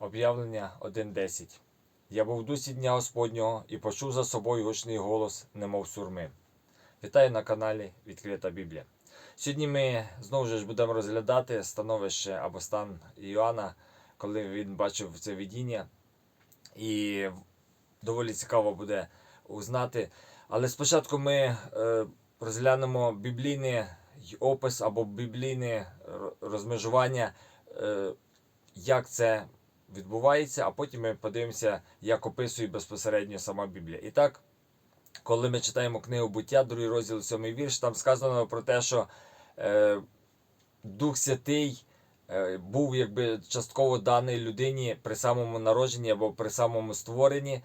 Об'явлення 1.10. Я був в дусі дня Господнього і почув за собою гучний голос, немов сурми. Вітаю на каналі Відкрита Біблія. Сьогодні ми знову ж будемо розглядати становище або стан Іоанна, коли він бачив це видіння. І доволі цікаво буде узнати. Але спочатку ми е, розглянемо біблійний опис або біблійне розмежування, е, як це відбувається, а потім ми подивимося, як описує безпосередньо сама Біблія. І так, коли ми читаємо книгу буття, другий розділ, сьомий вірш, там сказано про те, що е, Дух Святий е, був якби частково даний людині при самому народженні або при самому створенні.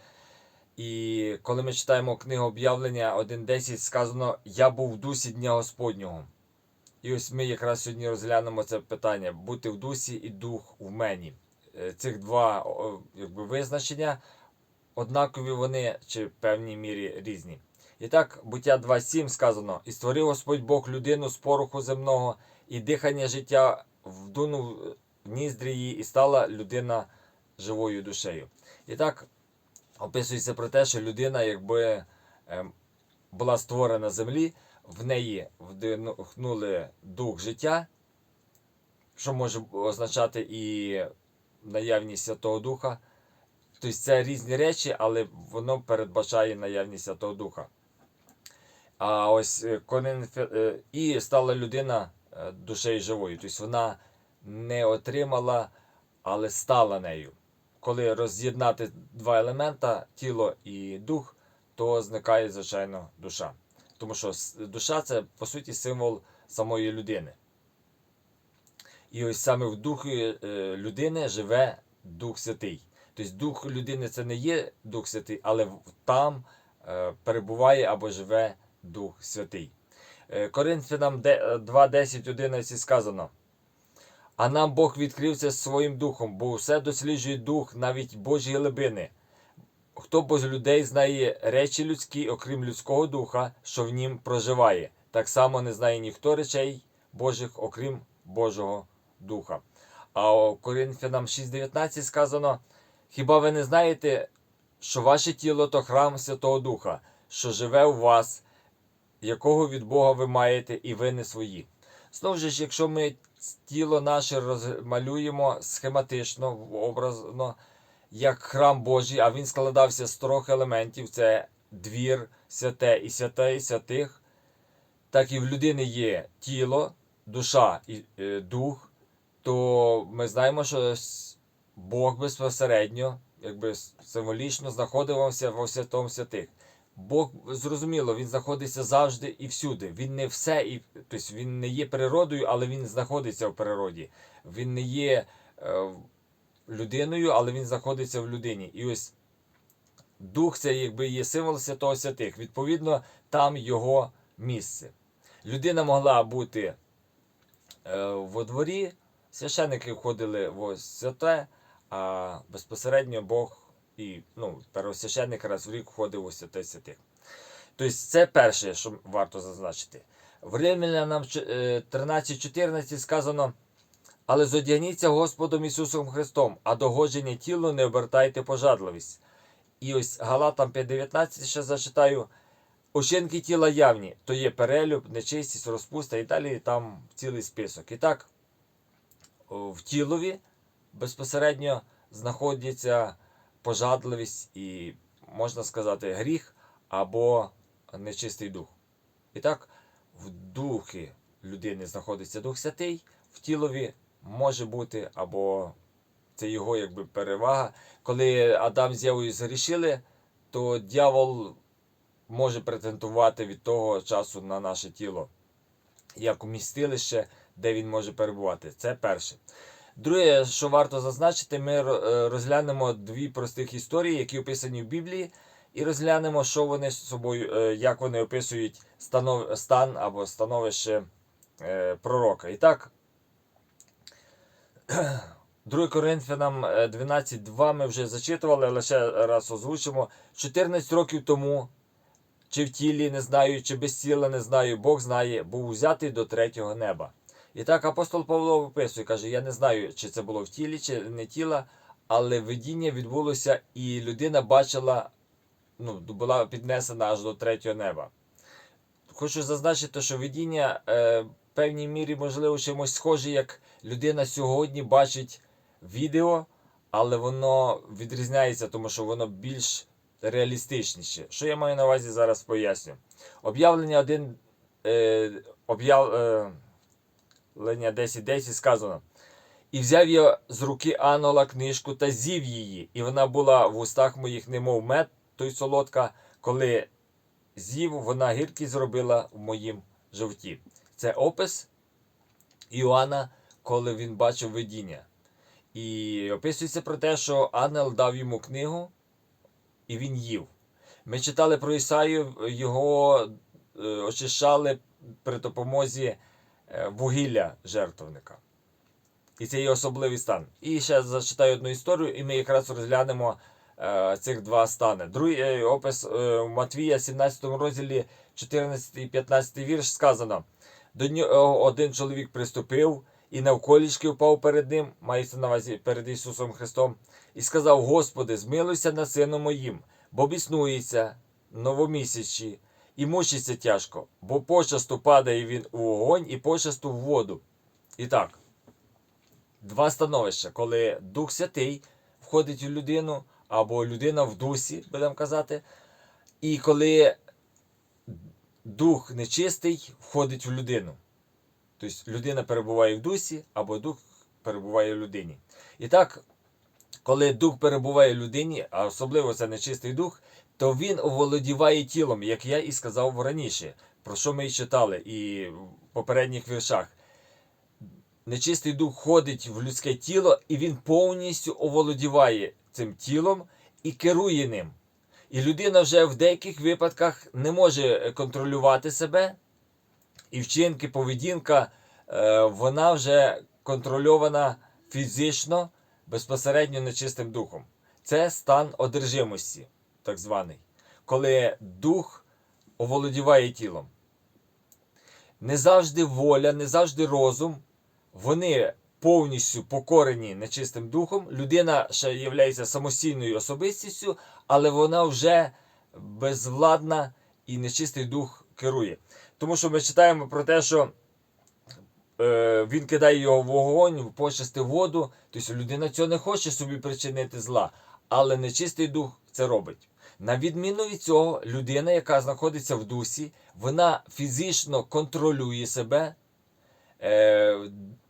І коли ми читаємо книгу об'явлення 1.10, сказано Я був в дусі Дня Господнього. І ось ми якраз сьогодні розглянемо це питання: бути в дусі і дух в мені. Е, Цих два якби, визначення однакові вони чи в певній мірі різні. І так, буття 2.7 сказано: І створив Господь Бог людину з пороху земного, і дихання життя вдунув в ніздрі її, і стала людина живою душею. І так, описується про те, що людина, якби ем, була створена землі, в неї вдихнули дух життя, що може означати і наявність Святого Духа. Тобто це різні речі, але воно передбачає наявність Святого Духа. А ось е, е, і стала людина е, душею живою. Тобто вона не отримала, але стала нею. Коли роз'єднати два елемента, тіло і дух, то зникає, звичайно, душа. Тому що душа це по суті символ самої людини. І ось саме в духі е, людини живе Дух Святий. Тобто дух людини це не є Дух Святий, але там е, перебуває або живе Дух Святий. Е, Коринфянам е, 2, 10, 11 сказано. А нам Бог відкрився своїм духом, бо все досліджує дух, навіть Божі глибини. Хто бо людей знає речі людські, окрім людського духа, що в нім проживає, так само не знає ніхто речей Божих, окрім Божого Духа. А у Коринфянам 6.19 сказано: Хіба ви не знаєте, що ваше тіло то храм Святого Духа, що живе у вас, якого від Бога ви маєте, і ви не свої? Знову ж, якщо ми тіло наше розмалюємо схематично, образно, як храм Божий, а він складався з трьох елементів: це двір, святе і святе і святих. Так і в людини є тіло, душа і е, дух, то ми знаємо, що Бог безпосередньо, якби символічно знаходився во святому святих. Бог зрозуміло, він знаходиться завжди і всюди. Він не все, і тобто він не є природою, але він знаходиться в природі. Він не є е, людиною, але він знаходиться в людині. І ось дух це якби є символ святого святих. Відповідно, там його місце. Людина могла бути е, во дворі, священники входили в святе, а безпосередньо Бог і ну, первосвященник раз в рік входив у святе святих. Тобто це перше, що варто зазначити. В Римлянам ч- е, 13.14 сказано. Але зодягніться Господом Ісусом Христом, а догодження тілу не обертайте пожадливість. І ось Галатам 5.19 ще зачитаю. Учинки тіла явні, то є перелюб, нечистість, розпуста і далі там цілий список. І так, в тілові безпосередньо знаходиться пожадливість і, можна сказати, гріх або нечистий дух. І так, в духі людини знаходиться Дух Святий, в тілові може бути, або це його якби перевага. Коли Адам з Євою згрішили, то дьявол може претендувати від того часу на наше тіло як умістилище, де він може перебувати. Це перше. Друге, що варто зазначити, ми е, розглянемо дві простих історії, які описані в Біблії, і розглянемо, що вони з собою, е, як вони описують станов, стан або становище е, пророка. І так, 2 Коринфянам е, 12.2 ми вже зачитували, але ще раз озвучимо. 14 років тому, чи в тілі не знаю, чи без тіла не знаю, Бог знає, був взятий до третього неба. І так апостол Павло описує, каже: Я не знаю, чи це було в тілі, чи не тіла, але видіння відбулося, і людина бачила, ну, була піднесена аж до третього неба. Хочу зазначити, що видіння е, в певній мірі, можливо, чимось схоже, як людина сьогодні бачить відео, але воно відрізняється, тому що воно більш реалістичніше. Що я маю на увазі зараз поясню. Об'явлення 1, е, об'явлення 10.10 сказано. І взяв я з руки Анола книжку та з'їв її, і вона була в устах моїх, немов мед, той солодка, коли з'їв, вона гіркість зробила в моїм жовті. Це опис Іоанна, коли він бачив видіння. І описується про те, що ангел дав йому книгу, і він їв. Ми читали про Ісаю, його е, очищали при допомозі вугілля жертвника. І це є особливий стан. І ще зачитаю одну історію, і ми якраз розглянемо е, цих два стани. Другий е, опис е, Матвія, 17 розділі, 14 і 15 вірш сказано: До нього один чоловік приступив і навколішки впав перед ним, мається на увазі перед Ісусом Христом, і сказав: Господи, змилуйся над сином моїм, бо біснується новомісячі і мучиться тяжко, бо почасту падає він у вогонь і почасту в воду. І так, два становища, коли Дух Святий входить у людину, або людина в дусі, будемо казати, і коли дух нечистий входить в людину. Тобто людина перебуває в дусі, або дух перебуває в людині. І так, коли дух перебуває в людині, а особливо це нечистий дух, то він оволодіває тілом, як я і сказав раніше, про що ми і читали і в попередніх віршах. Нечистий дух ходить в людське тіло, і він повністю оволодіває цим тілом і керує ним. І людина вже в деяких випадках не може контролювати себе, і вчинки, поведінка, е, вона вже контрольована фізично, безпосередньо нечистим духом. Це стан одержимості, так званий, коли дух оволодіває тілом. Не завжди воля, не завжди розум, вони повністю покорені нечистим духом. Людина ще є самостійною особистістю, але вона вже безвладна і нечистий дух керує. Тому що ми читаємо про те, що е, він кидає його в вогонь, в почасти воду. Тобто людина цього не хоче собі причинити зла, але нечистий дух це робить. На відміну від цього, людина, яка знаходиться в дусі, вона фізично контролює себе. Е,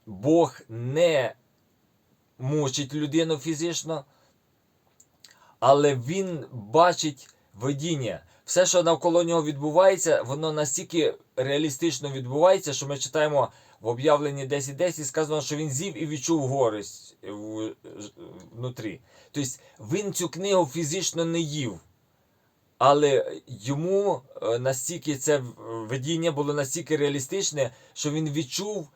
Бог не мучить людину фізично, але він бачить видіння. Все, що навколо нього відбувається, воно настільки реалістично відбувається, що ми читаємо в об'явленні 10.10 сказано, що він з'їв і відчув горесть внутрі. Тобто він цю книгу фізично не їв. Але йому е, настільки це видіння було настільки реалістичне, що він відчув,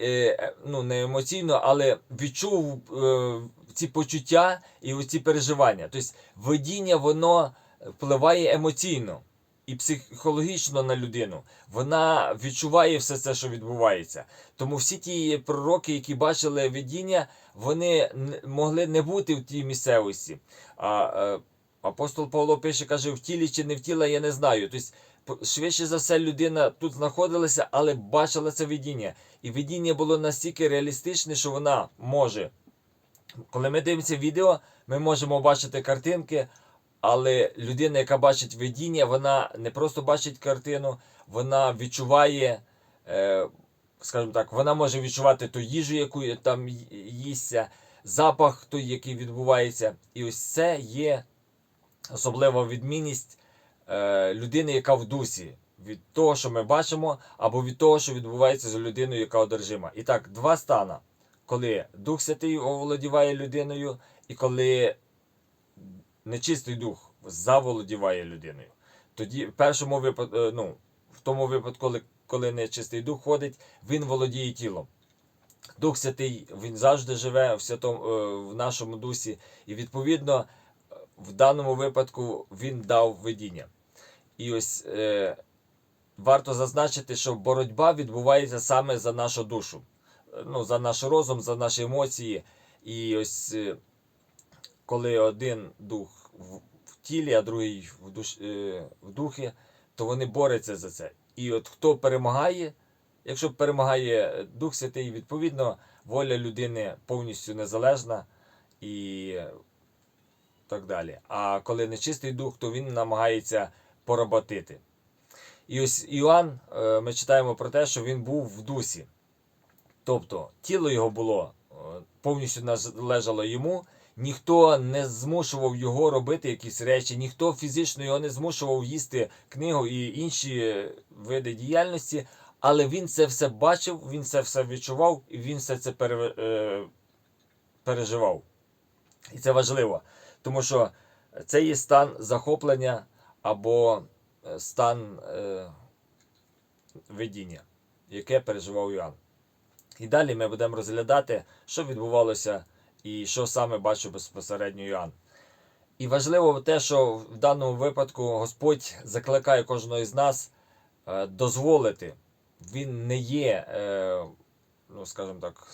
е, ну не емоційно, але відчув е, ці почуття і ці переживання. Тобто видіння воно впливає емоційно і психологічно на людину. Вона відчуває все це, що відбувається. Тому всі ті пророки, які бачили видіння, вони могли не бути в тій місцевості. А Апостол Павло пише, каже, в тілі чи не в тілі, я не знаю. Тобто, швидше за все, людина тут знаходилася, але бачила це видіння. І видіння було настільки реалістичне, що вона може. Коли ми дивимося відео, ми можемо бачити картинки, але людина, яка бачить видіння, вона не просто бачить картину, вона відчуває, е, скажімо так, вона може відчувати ту їжу, яку там їсться, запах той, який відбувається. І ось це є особлива відмінність е, людини, яка в дусі, від того, що ми бачимо, або від того, що відбувається з людиною, яка одержима. І так, два стана, коли Дух Святий оволодіває людиною, і коли нечистий дух заволодіває людиною. Тоді в першому випадку, ну, в тому випадку, коли, коли нечистий дух ходить, він володіє тілом. Дух Святий він завжди живе в святому, е, в нашому дусі, і відповідно в даному випадку він дав видіння. І ось е, варто зазначити, що боротьба відбувається саме за нашу душу, ну, за наш розум, за наші емоції. І ось е, коли один дух в, в тілі, а другий в, душ, е, в духі, то вони борються за це. І от хто перемагає, якщо перемагає Дух Святий, відповідно, воля людини повністю незалежна і так далі. А коли нечистий дух, то він намагається поработити. І ось Іоанн, е, ми читаємо про те, що він був в дусі. Тобто тіло його було е, повністю належало йому, ніхто не змушував його робити якісь речі, ніхто фізично його не змушував їсти книгу і інші види діяльності, але він це все бачив, він це все відчував і він все це е, переживав. І це важливо, тому що це є стан захоплення або е, стан е, видіння, яке переживав Іоанн. І далі ми будемо розглядати, що відбувалося і що саме бачив безпосередньо Іоанн. І важливо те, що в даному випадку Господь закликає кожного із нас е, дозволити. Він не є, е, ну скажімо так,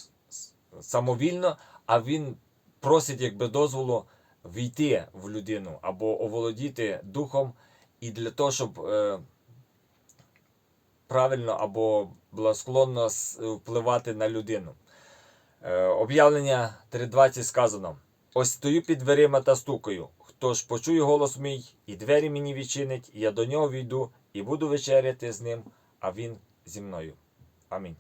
самовільно, а він просить якби дозволу війти в людину або оволодіти духом, і для того, щоб е, правильно або благосклонно впливати на людину. Е, Об'явлення 3.20 сказано: Ось стою під дверима та стукаю. Хто ж почує голос мій, і двері мені відчинить, і я до нього війду, і буду вечеряти з ним, а він зі мною. Амінь.